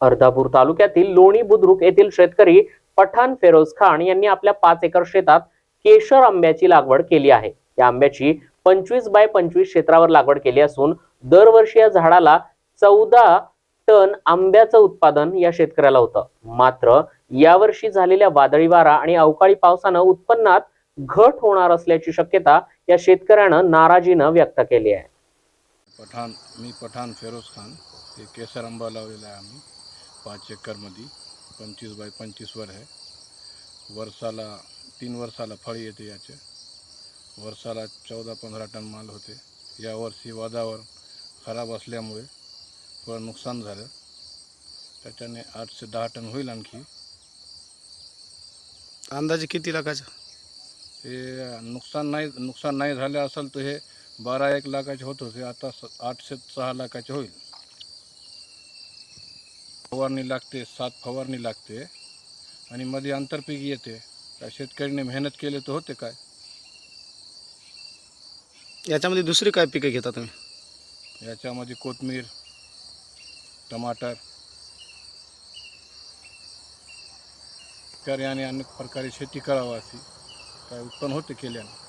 अर्धापूर तालुक्यातील लोणी बुद्रुक येथील शेतकरी पठाण फेरोज खान यांनी आपल्या पाच एकर शेतात केशर आंब्याची लागवड केली आहे. या आंब्याची पंचवीस बाय पंचवीस क्षेत्रावर लागवड केली असून दरवर्षी या झाडाला चौदा टन आंब्याचं उत्पादन या शेतकऱ्याला होतं. मात्र यावर्षी झालेल्या वादळी वारा आणि अवकाळी पावसानं उत्पन्नात घट होणार असल्याची शक्यता या शेतकऱ्यानं नाराजीनं व्यक्त केली आहे. पठाण मी पठाण फेरोज खान हे केसर आंबा लावलेला आहे आम्ही. पाच एकरमध्ये पंचवीस बाय पंचवीसवर आहे. वर्षाला तीन वर्षाला फळ येते याचे. वर्षाला चौदा पंधरा टन माल होते. यावर्षी वादावर खराब असल्यामुळे थोडं नुकसान झालं. त्याच्याने आठ ते दहा टन होईल आणखी. अंदाजे किती लाखाचं? हे नुकसान नाही नुकसान नाही झालं असेल तर हे बारा एक लाखाचे होत होते. आता स आठ ते सहा लाखाचे होईल. फवारणी लागते सात फवारणी लागते आणि मध्ये आंतरपीक येते. त्या शेतकऱ्याने मेहनत केली तर होते काय? याच्यामध्ये दुसरी काय पिकं घेता तुम्ही? याच्यामध्ये कोथमीर टमाटर शेतकऱ्याने अनेक प्रकारे शेती करावी अशी काय उत्पन्न होते केल्याने.